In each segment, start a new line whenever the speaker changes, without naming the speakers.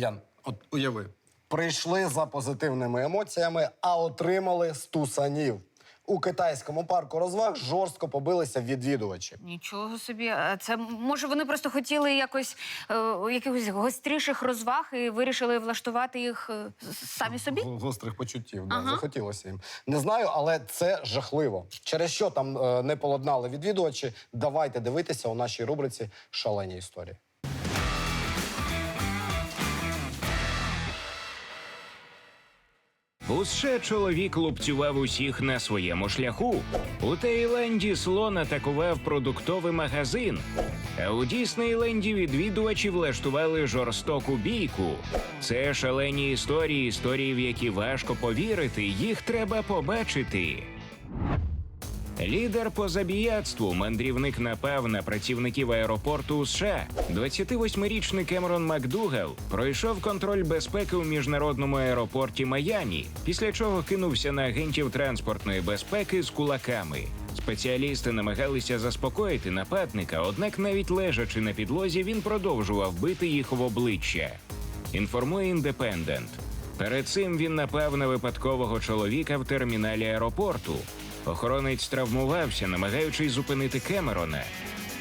Ян, от уяви, прийшли за позитивними емоціями, а отримали стусанів. У китайському парку розваг жорстко побилися відвідувачі.
Нічого собі. А це може вони просто хотіли якось е, якихось гостріших розваг і вирішили влаштувати їх е, самі собі?
Г- Гострих почуттів, да,
Ага.
захотілося їм. Не знаю, але це жахливо. Через що там е, не поладнали відвідувачі? Давайте дивитися у нашій рубриці Шалені історії.
У США чоловік лупцював усіх на своєму шляху. У Таїланді слон атакував продуктовий магазин. А у Діснейленді відвідувачі влаштували жорстоку бійку. Це шалені історії, історії, в які важко повірити, їх треба побачити. Лідер по забіяцтву мандрівник напав на працівників аеропорту США. 28-річний Кемерон Макдугал пройшов контроль безпеки у міжнародному аеропорті Майамі, після чого кинувся на агентів транспортної безпеки з кулаками. Спеціалісти намагалися заспокоїти нападника, однак навіть лежачи на підлозі, він продовжував бити їх в обличчя. Інформує індепендент. Перед цим він напав на випадкового чоловіка в терміналі аеропорту. Охоронець травмувався, намагаючись зупинити Кемерона.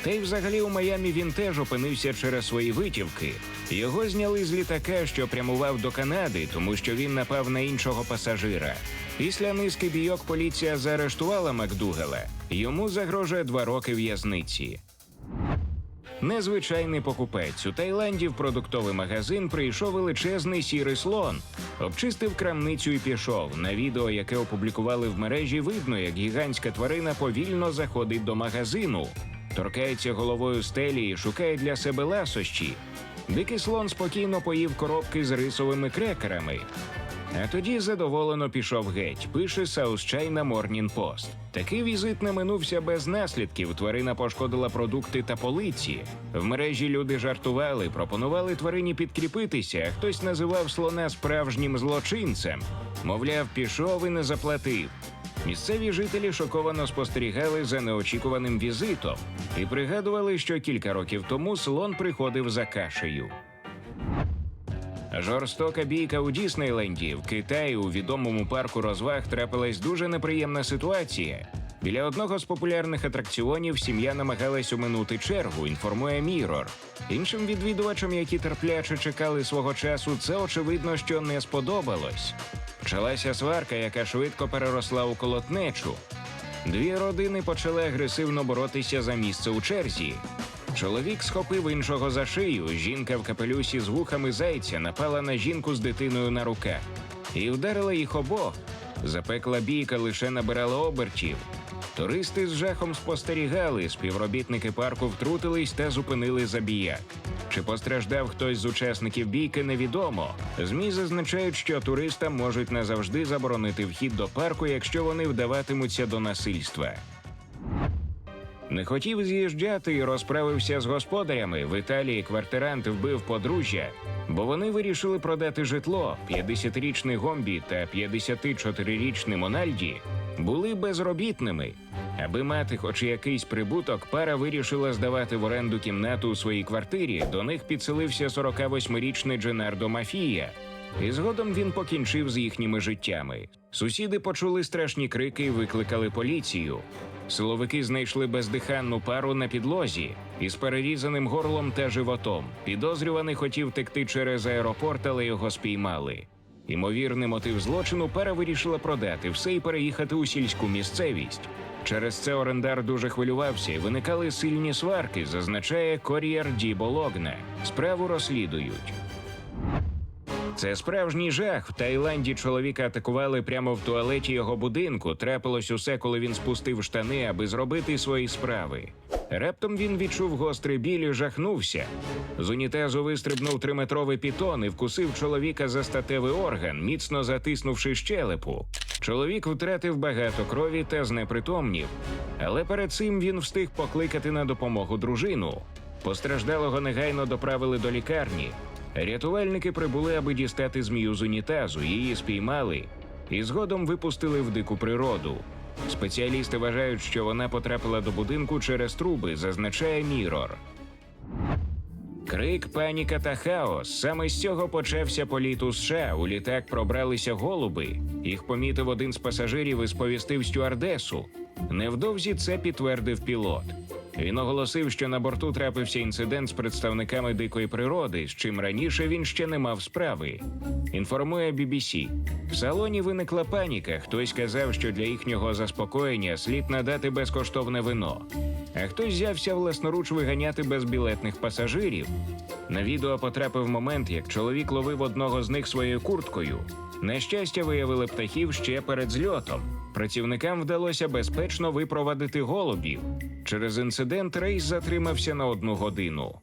Та й взагалі у Майамі він теж опинився через свої витівки. Його зняли з літака, що прямував до Канади, тому що він напав на іншого пасажира. Після низки бійок поліція заарештувала Макдугала. Йому загрожує два роки в'язниці. Незвичайний покупець у Таїланді в продуктовий магазин прийшов величезний сірий слон, обчистив крамницю і пішов. На відео, яке опублікували в мережі, видно, як гігантська тварина повільно заходить до магазину, торкається головою стелі і шукає для себе ласощі. Дикий слон спокійно поїв коробки з рисовими крекерами. А тоді задоволено пішов геть, пише South China Morning Post. Такий візит не минувся без наслідків. Тварина пошкодила продукти та полиці. В мережі люди жартували, пропонували тварині підкріпитися, а хтось називав слона справжнім злочинцем. Мовляв, пішов і не заплатив. Місцеві жителі шоковано спостерігали за неочікуваним візитом і пригадували, що кілька років тому слон приходив за кашею. Жорстока бійка у Діснейленді в Китаї у відомому парку розваг трапилась дуже неприємна ситуація. Біля одного з популярних атракціонів сім'я намагалась уминути чергу, інформує Мірор. Іншим відвідувачам, які терпляче чекали свого часу, це очевидно, що не сподобалось. Почалася сварка, яка швидко переросла у колотнечу. Дві родини почали агресивно боротися за місце у черзі. Чоловік схопив іншого за шию. Жінка в капелюсі з вухами зайця напала на жінку з дитиною на руках і вдарила їх обох. Запекла бійка лише набирала обертів. Туристи з жахом спостерігали, співробітники парку втрутились та зупинили забіяк. Чи постраждав хтось з учасників бійки, невідомо. Змі зазначають, що туристам можуть назавжди заборонити вхід до парку, якщо вони вдаватимуться до насильства. Не хотів з'їжджати і розправився з господарями. В Італії квартирант вбив подружжя, бо вони вирішили продати житло. 50-річний Гомбі та 54-річний Мональді були безробітними. Аби мати хоч якийсь прибуток, пара вирішила здавати в оренду кімнату у своїй квартирі. До них підселився 48-річний Дженардо Мафія. І згодом він покінчив з їхніми життями. Сусіди почули страшні крики і викликали поліцію. Силовики знайшли бездиханну пару на підлозі із перерізаним горлом та животом. Підозрюваний хотів текти через аеропорт, але його спіймали. Імовірний мотив злочину пара вирішила продати все і переїхати у сільську місцевість. Через це орендар дуже хвилювався і виникали сильні сварки, зазначає Кор'єр Ді Бологне. Справу розслідують. Це справжній жах. В Таїланді чоловіка атакували прямо в туалеті його будинку. Трапилось усе, коли він спустив штани, аби зробити свої справи. Раптом він відчув гострий біль і жахнувся. З унітазу вистрибнув триметровий пітон і вкусив чоловіка за статевий орган, міцно затиснувши щелепу. Чоловік втратив багато крові та знепритомнів, але перед цим він встиг покликати на допомогу дружину. Постраждалого негайно доправили до лікарні. Рятувальники прибули, аби дістати змію з унітазу. Її спіймали і згодом випустили в дику природу. Спеціалісти вважають, що вона потрапила до будинку через труби, зазначає Мірор. Крик, паніка та хаос. Саме з цього почався політ у США. У літак пробралися голуби. Їх помітив один з пасажирів і сповістив стюардесу. Невдовзі це підтвердив пілот. Він оголосив, що на борту трапився інцидент з представниками дикої природи, з чим раніше він ще не мав справи. Інформує BBC. В салоні виникла паніка. Хтось казав, що для їхнього заспокоєння слід надати безкоштовне вино. А хтось взявся власноруч виганяти безбілетних пасажирів. На відео потрапив момент, як чоловік ловив одного з них своєю курткою. На щастя, виявили птахів ще перед зльотом. Працівникам вдалося безпечно випровадити голубів. Через інцидент рейс затримався на одну годину.